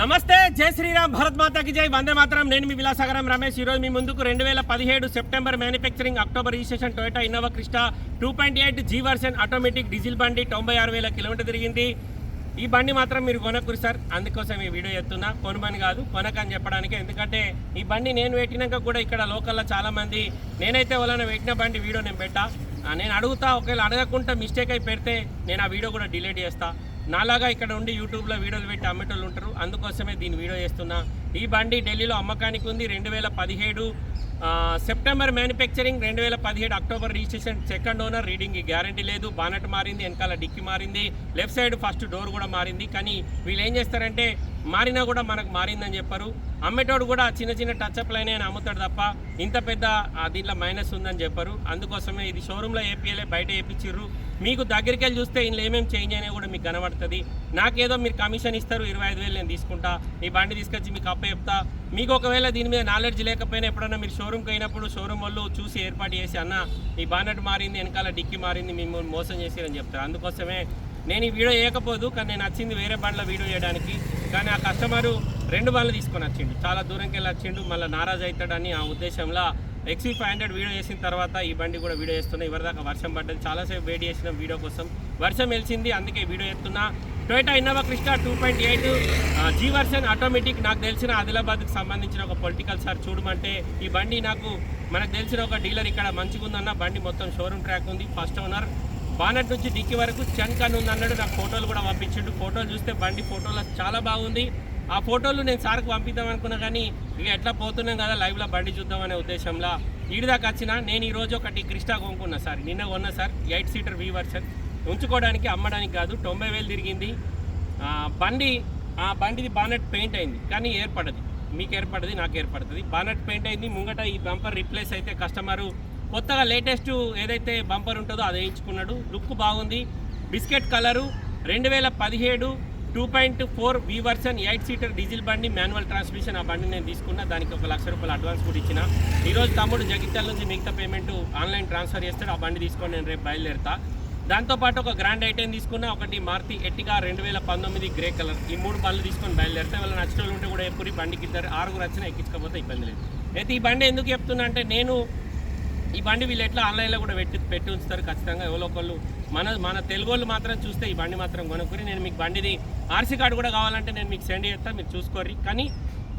నమస్తే జై శ్రీరామ్ భరత్ మాతాకి జై. వందే మాత్రం. నేను మీ విలాసాగరం రమేష్. ఈరోజు మీ ముందుకు రెండు వేల పదిహేడు September manufacturing October registration Toyota Innova Crysta two point eight G version automatic diesel బండి తొంభై ఆరు వేల కిలోమీటర్ తిరిగింది. ఈ బండి మాత్రం మీరు కొనకురు సార్. అందుకోసం ఈ వీడియో ఎత్తున్నా. కొనమని కాదు కొనకని చెప్పడానికి. ఎందుకంటే ఈ బండి నేను పెట్టినాక కూడా ఇక్కడ లోకల్లో చాలామంది నేనైతే వాళ్ళని పెట్టిన బండి వీడియో నేను పెట్టా. నేను అడుగుతా ఒకవేళ అడగకుండా మిస్టేక్ అయి పెడితే నేను ఆ వీడియో కూడా డిలీట్ చేస్తాను నాలాగా ఇక్కడ ఉండి యూట్యూబ్లో వీడియోలు పెట్టి అమ్మేటోళ్ళు ఉంటారు. అందుకోసమే దీని వీడియో చేస్తున్నా. ఈ బండి ఢిల్లీలో అమ్మకానికి ఉంది. రెండు వేల పదిహేడు సెప్టెంబర్ మ్యానుఫ్యాక్చరింగ్ రెండు వేల పదిహేడు October registration second owner reading guarantee లేదు. బానట్ మారింది వెనకాల డిక్కి మారింది. లెఫ్ట్ సైడ్ ఫస్ట్ డోర్ కూడా మారింది. కానీ వీళ్ళు ఏం చేస్తారంటే మారినా కూడా మనకు మారిందని చెప్పారు. అమ్మేటోడు కూడా చిన్న చిన్న టచ్అప్ లైన్ అని అమ్ముతాడు తప్ప ఇంత పెద్ద దీంట్లో మైనస్ ఉందని చెప్పారు. అందుకోసమే ఇది షోరూంలో ఏపీఎలే బయట వేయించిర్రు మీకు దగ్గరికి వెళ్ళి చూస్తే ఇందులో ఏమేమి చేంజ్ అయినా కూడా మీకు కనబడుతుంది. నాకేదో మీరు కమిషన్ ఇస్తారు ఇరవై ఐదు వేలు నేను తీసుకుంటా. ఈ బండి తీసుకొచ్చి మీకు అప్ప చెప్తా. మీకు ఒకవేళ దీని మీద నాలెడ్జ్ లేకపోయినా ఎప్పుడన్నా మీరు షోరూమ్కి అయినప్పుడు షోరూమ్ వాళ్ళు చూసి ఏర్పాటు చేసి అన్న ఈ బానట్ మారింది వెనకాల డిక్కి మారింది మిమ్మల్ని మోసం చేసిరని చెప్తారు. అందుకోసమే నేను ఈ వీడియో వేయకపోదు కానీ నేను వచ్చింది వేరే బండ్ల వీడియో చేయడానికి కానీ ఆ కస్టమరు రెండు బండ్లు తీసుకొని వచ్చిండు. చాలా దూరంకి వెళ్ళి వచ్చిండు. మళ్ళీ నారాజ్ అవుతాడని ఆ ఉద్దేశంలో ఎక్సీ ఫైవ్ హండ్రెడ్ వీడియో చేసిన తర్వాత ఈ బండి కూడా వీడియో చేస్తున్నా. ఇవరిదాకా వర్షం పడ్డది. చాలాసేపు వెయిట్ చేసిన వీడియో కోసం. వర్షం వెలిసింది. అందుకే వీడియో చేస్తున్నా. Toyota Innova Crysta two point eight G version automatic నాకు తెలిసిన ఆదిలాబాద్కి సంబంధించిన ఒక పొలిటికల్ సార్ చూడమంటే ఈ బండి నాకు మనకు తెలిసిన ఒక డీలర్ ఇక్కడ మంచిగా ఉందన్న బండి మొత్తం షోరూమ్ ట్రాక్ ఉంది. ఫస్ట్ ఓనర్ బానట్ నుంచి డిక్కి వరకు చంకన్ ఉంది అన్నాడు. నాకు ఫోటోలు కూడా పంపించిండు. ఫోటోలు చూస్తే బండి ఫోటోలో చాలా బాగుంది. ఆ ఫోటోలు నేను సార్కి పంపిద్దాం అనుకున్నా కానీ ఇక ఎట్లా పోతున్నాం కదా లైవ్లో బండి చూద్దాం అనే ఉద్దేశంలో. ఈడిదాకా వచ్చిన నేను ఈరోజు ఒకటి క్రిస్టా కొనుక్కున్నా సార్. నిన్న కొన్నా sir. Eight seater V version. ఉంచుకోవడానికి అమ్మడానికి కాదు. తొంభై వేలు తిరిగింది. బండి ఆ బండిది బానట్ పెయింట్ అయింది. కానీ ఏర్పడదు. మీకు ఏర్పడది నాకు ఏర్పడుతుంది బానట్ పెయింట్ అయింది. ముంగట ఈ బంపర్ రిప్లేస్ అయితే కస్టమరు కొత్తగా లేటెస్ట్ ఏదైతే బంపర్ ఉంటుందో అది వేయించుకున్నాడు. లుక్ బాగుంది. బిస్కెట్ కలరు రెండు వేల పదిహేడు two point four V version eight seater diesel బండి మాన్యువల్ ట్రాన్స్మిషన్ ఆ బండి నేను తీసుకున్నా. దానికి ఒక లక్ష రూపాయలు అడ్వాన్స్ కూడా ఇచ్చిన. ఈరోజు తమ్ముడు జగిత్యాల నుంచి మిగతా పేమెంట్ ఆన్లైన్ ట్రాన్స్ఫర్ చేస్తాడు. ఆ బండి తీసుకొని నేను రేపు బయలుదేరుతా. దాంతోపాటు ఒక గ్రాండ్ ఐటెం తీసుకున్నా. ఒకటి మారుతి ఎట్టిగా రెండు వేల పంతొమ్మిది గ్రే కలర్ ఈ మూడు బండ్లు తీసుకొని బయలుదేరితే వాళ్ళ నచ్చిన వాళ్ళు ఉంటే కూడా ఎప్పుడు బండికి ఇద్దరు ఆరుగురు వచ్చినా ఎక్కించకపోతే ఇబ్బంది లేదు. అయితే ఈ బండి ఎందుకు చెప్తున్నా అంటే నేను ఈ బండి వీళ్ళు ఎట్లా ఆన్లైన్లో కూడా పెట్టి పెట్టి ఉంచుతారు ఖచ్చితంగా. ఎవరో ఒకళ్ళు మన మన తెలుగు వాళ్ళు మాత్రం చూస్తే ఈ బండి మాత్రం కొనుక్కొని నేను మీకు బండిది ఆర్సీ కార్డు కూడా కావాలంటే నేను మీకు సెండ్ చేస్తాను మీరు చూసుకోర్రి. కానీ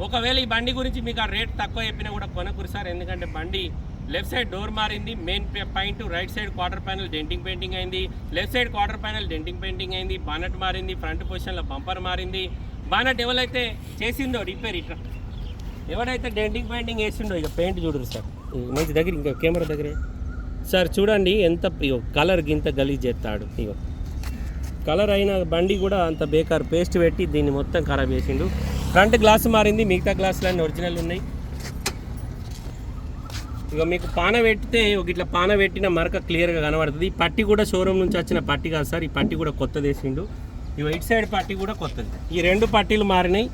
ఒకవేళ ఈ బండి గురించి మీకు ఆ రేట్ తక్కువ చెప్పినా కూడా కొనకురు సార్. ఎందుకంటే బండి లెఫ్ట్ సైడ్ డోర్ మారింది main point right side quarter panel denting painting అయింది left side quarter panel denting painting అయింది బానట్ మారింది ఫ్రంట్ పొజిషన్లో బంపర్ మారింది. బానట్ ఎవరైతే చేసిందో రిపేర్ ఇట్లా. ఎవడైతే డెంటింగ్ పెయింటింగ్ వేసిండో ఇక పెయింట్ చూడరు సార్. మంచి దగ్గర ఇంకా కెమెరా దగ్గరే. సార్ చూడండి ఎంత ఇగో కలర్ గింత గలీజ్ చేస్తాడు. ఇగో కలర్ అయిన బండి కూడా అంత బేకార్. పేస్ట్ పెట్టి దీన్ని మొత్తం ఖరాబ్ చేసిండు. ఫ్రంట్ గ్లాస్ మారింది మిగతా గ్లాసులు అన్నీ ఒరిజినల్ ఉన్నాయి. ఇక మీకు పాన పెట్టితే ఒక ఇట్లా పాన పెట్టిన మరక క్లియర్గా కనబడుతుంది. ఈ పట్టి కూడా షోరూమ్ నుంచి వచ్చిన పట్టి కాదు సార్ ఈ పట్టి కూడా కొత్తది వేసిండు. ఈ ఇటు సైడ్ పట్టి కూడా కొత్తది. ఈ రెండు పట్టీలు మారినాయి.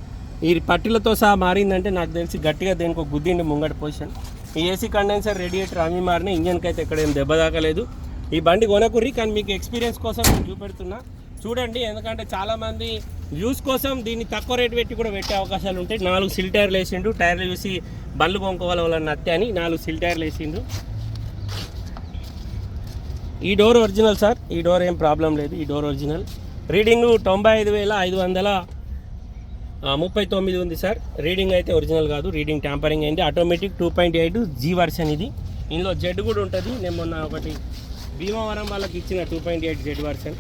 ఈ పట్టీలతో సహా మారిందంటే నాకు తెలిసి గట్టిగా దేనికి ఒక గుద్దిండి ముంగట పొజిషన్. ఈ ఏసీ కండెన్సర్ రేడియేటర్ అవి మారిన ఇంజన్కి అయితే ఎక్కడ ఏం దెబ్బ తాకలేదు. ఈ బండి కొనకుర్రి కానీ మీకు ఎక్స్పీరియన్స్ కోసం నేను చూపెడుతున్నా. చూడండి ఎందుకంటే చాలామంది యూస్ కోసం దీన్ని తక్కువ రేటు పెట్టి కూడా పెట్టే అవకాశాలు ఉంటాయి. నాలుగు సిల్ టైర్లు వేసిండు. టైర్లు చూసి బండ్లు కొనుక్కోవాలి వాళ్ళని నత్తే అని నాలుగు సిల్ టైర్లు వేసిండు. ఈ డోర్ ఒరిజినల్ సార్ ఈ డోర్ ఏం ప్రాబ్లం లేదు. ఈ డోర్ ఒరిజినల్ రీడింగ్ తొంభై ఐదు వేల ఐదు వందల ముప్పై తొమ్మిది ఉంది సార్. రీడింగ్ అయితే ఒరిజినల్ కాదు. రీడింగ్ ట్యాంపరింగ్ అయింది. Automatic two point eight G version ఇది. ఇందులో జెడ్ కూడా ఉంటుంది. నేను మొన్న ఒకటి భీమవరం వాళ్ళకి ఇచ్చిన two point eight Z version.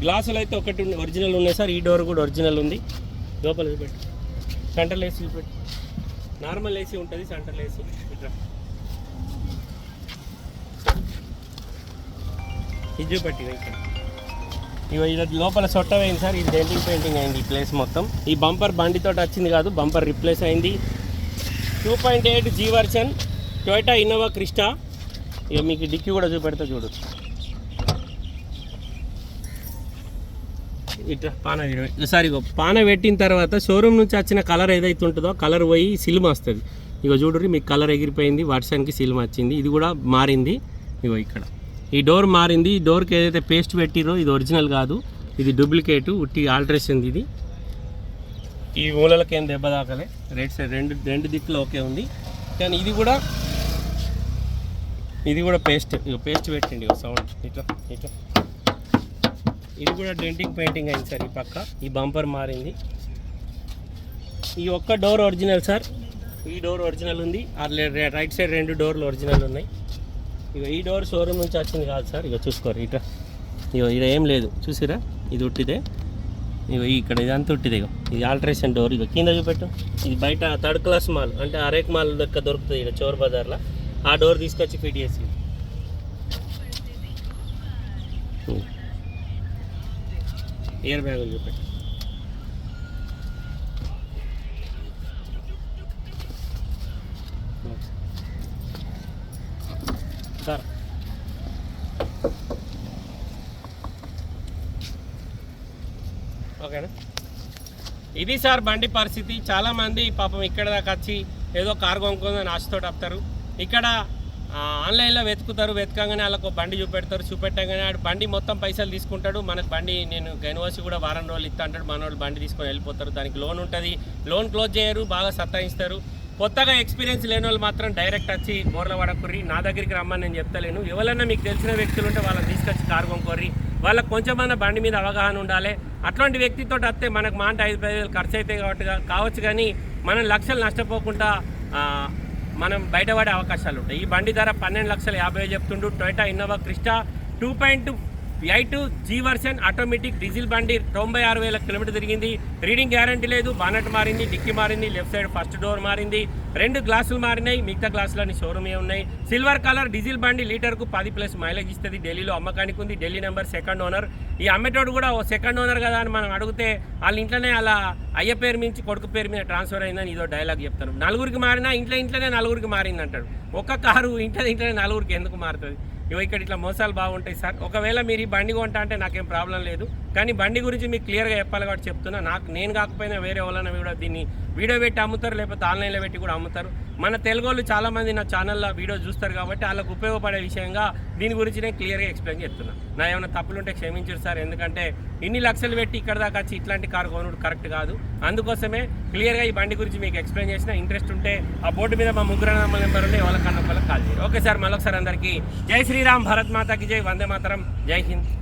గ్లాసులు అయితే ఒకటి ఉంది- ఒరిజినల్ ఉన్నాయి సార్. ఈ డోర్ కూడా ఒరిజినల్ ఉంది. లోపల పెట్టి సెంట్రల్ ఏసీ పెట్టి నార్మల్ ఏసీ ఉంటుంది. సెంట్రల్ ఏసీ ఇట్లా ఇది చూపెట్టి ఇక్కడ. ఇగో ఇది లోపల సొట్ట వేయింది సార్. ఇది డెంటింగ్ పెయింటింగ్ అయింది ఈ ప్లేస్ మొత్తం. ఈ బంపర్ బండితో వచ్చింది కాదు బంపర్ రిప్లేస్ అయింది. Two point eight G version Toyota Innova Crysta ఇక మీకు డిక్కీ కూడా చూపెడతా చూడు. ఇట్లా పాన సారీ ఇగో పాన పెట్టిన తర్వాత షోరూమ్ నుంచి వచ్చిన కలర్ ఏదైతే ఉంటుందో కలర్ పోయి సిల్మ్ వస్తుంది. ఇక చూడండి మీకు కలర్ ఎగిరిపోయింది వర్షానికి సిల్మ్ వచ్చింది. ఇది కూడా మారింది. ఇగో ఇక్కడ. ఈ డోర్ మారింది. ఈ డోర్కి ఏదైతే పేస్ట్ పెట్టిరో ఇది ఒరిజినల్ కాదు. ఇది డూప్లికేట్ ఉట్టి ఆల్ట్రేషన్ ఇది. ఈ మూలలకి ఏం దెబ్బ తాకలే. రైట్ సైడ్ రెండు రెండు దిక్కులు ఓకే ఉంది. కానీ ఇది కూడా ఇది కూడా పేస్ట్. పేస్ట్ పెట్టండి సౌండ్ ఇట్లా ఇట్లా. ఇది కూడా డెంటింగ్ పెయింటింగ్ అయింది సార్ ఈ పక్క. ఈ బంపర్ మారింది. ఈ ఒక్క డోర్ ఒరిజినల్ సార్. ఈ డోర్ ఒరిజినల్ ఉంది. ఆ రైట్ సైడ్ రెండు డోర్లు ఒరిజినల్ ఉన్నాయి. ఇక ఈ డోర్ షోరూమ్ నుంచి వచ్చింది కాదు సార్. ఇక చూసుకోరు ఇట ఇక ఇది ఏం లేదు. చూసిరా? ఇది ఉట్టిదే. ఇక ఇక్కడ ఇదంతా ఉట్టిదే ఇక ఇది ఆల్ట్రేషన్ డోర్ ఇక కింద చూపెట్టు. ఇది బయట థర్డ్ క్లాస్ మాల్ అంటే అరేక్ మాల్ దగ్గర దొరుకుతుంది ఇక చోర్ బజార్లో. ఆ డోర్ తీసుకొచ్చి ఫిట్ చేసి. ఎయిర్ బ్యాగులు చూపెట్టు. సార్. ఓకేనా ఇది సార్ బండి పరిస్థితి. చాలామంది పాపం ఇక్కడ దాకా వచ్చి ఏదో కారు కొనుక్కుందని ఆశతో వస్తారు ఇక్కడ ఆన్లైన్లో వెతుకుతారు వెతకంగానే వాళ్ళకు బండి చూపెడతారు చూపెట్టగానే ఆడు బండి మొత్తం పైసలు తీసుకుంటాడు. మనకు బండి నేను గనివాసి కూడా వారం రోజులు ఇస్తా అంటాడు. మన వాళ్ళు బండి తీసుకొని వెళ్ళిపోతారు. దానికి లోన్ ఉంటుంది. లోన్ క్లోజ్ చేయరు బాగా సత్తాయిస్తారు కొత్తగా ఎక్స్పీరియన్స్ లేని వాళ్ళు మాత్రం డైరెక్ట్ వచ్చి బోర్ల పడకుర్రి నా దగ్గరికి రమ్మని నేను చెప్తలేను. ఎవరైనా మీకు తెలిసిన వ్యక్తులు ఉంటే వాళ్ళని తీసుకొచ్చి కారు కొనుక్కోర్రి వాళ్ళకి కొంచెమన్నా బండి మీద అవగాహన ఉండాలి. అట్లాంటి వ్యక్తితో వస్తే మనకు మాట ఐదు పది వేలు ఖర్చు అవుతాయి కాబట్టి కావచ్చు కానీ మనం లక్షలు నష్టపోకుండా మనం బయటపడే అవకాశాలు ఉంటాయి. ఈ బండి ధర పన్నెండు లక్షల యాభై చెప్తుండు. Toyota Innova Crysta two point I two G version automatic diesel బండి తొంభై ఆరు వేల కిలోమీటర్ తిరిగింది. రీడింగ్ గ్యారంటీ లేదు. బానట్ మారింది డిక్కి మారింది లెఫ్ట్ సైడ్ ఫస్ట్ డోర్ మారింది. రెండు గ్లాసులు మారినాయి. మిగతా గ్లాసులన్నీ షోరూమ్ ఉన్నాయి. సిల్వర్ కలర్ డీజిల్ బండి లీటర్కు పది ప్లస్ మైలేజ్ ఇస్తుంది. ఢిల్లీలో అమ్మకానికి ఉంది. Delhi number second owner. ఈ అమ్మేటోడు కూడా ఓ సెకండ్ ఓనర్ కదా అని మనం అడిగితే వాళ్ళ ఇంట్లోనే అలా అయ్య పేరు మించి కొడుకు పేరు మీద ట్రాన్స్ఫర్ అయిందని ఇదో డైలాగ్ చెప్తాను నలుగురికి మారినా ఇంట్లో ఇంట్లోనే నలుగురికి మారింది అంటాడు ఒక్క కారు ఇంట్లో ఇంట్లోనే నలుగురికి ఎందుకు మారుతుంది? ఇవి ఇక్కడ ఇట్లా మోసాలు బాగుంటాయి సార్. ఒకవేళ మీరు ఈ బండి కొంటా అంటే నాకేం ప్రాబ్లం లేదు. కానీ బండి గురించి మీకు క్లియర్గా చెప్పాలి కాబట్టి చెప్తున్నా. నాకు నేను కాకపోయినా వేరే వాళ్ళని కూడా దీన్ని వీడియో పెట్టి అమ్ముతారు లేకపోతే ఆన్లైన్లో పెట్టి కూడా అమ్ముతారు. మన తెలుగు వాళ్ళు చాలామంది నా ఛానల్లో వీడియో చూస్తారు కాబట్టి వాళ్ళకు ఉపయోగపడే విషయంగా దీని గురించి నేను క్లియర్గా ఎక్స్ప్లెయిన్ చేస్తున్నా. నా ఏమైనా తప్పులు ఉంటే క్షమించారు సార్ ఎందుకంటే ఇన్ని లక్షలు పెట్టి ఇక్కడ దాకా వచ్చి ఇట్లాంటి కారు కొనుడు కరెక్ట్ కాదు. అందుకోసమే క్లియర్గా ఈ బండి గురించి మీకు ఎక్స్ప్లెయిన్ చేసిన. ఇంట్రెస్ట్ ఉంటే ఆ బోర్డు మీద మా ముగ్గురు నెంబర్ నెంబర్ ఉంటే ఎవరికన్నా ఒకళ్ళకి కాల్ చేయండి. ఓకే సార్ మళ్ళొకసారి అందరికీ జై శ్రీరామ్ భరత్ మాతాకి జై వందే మాతరం జై హింద్.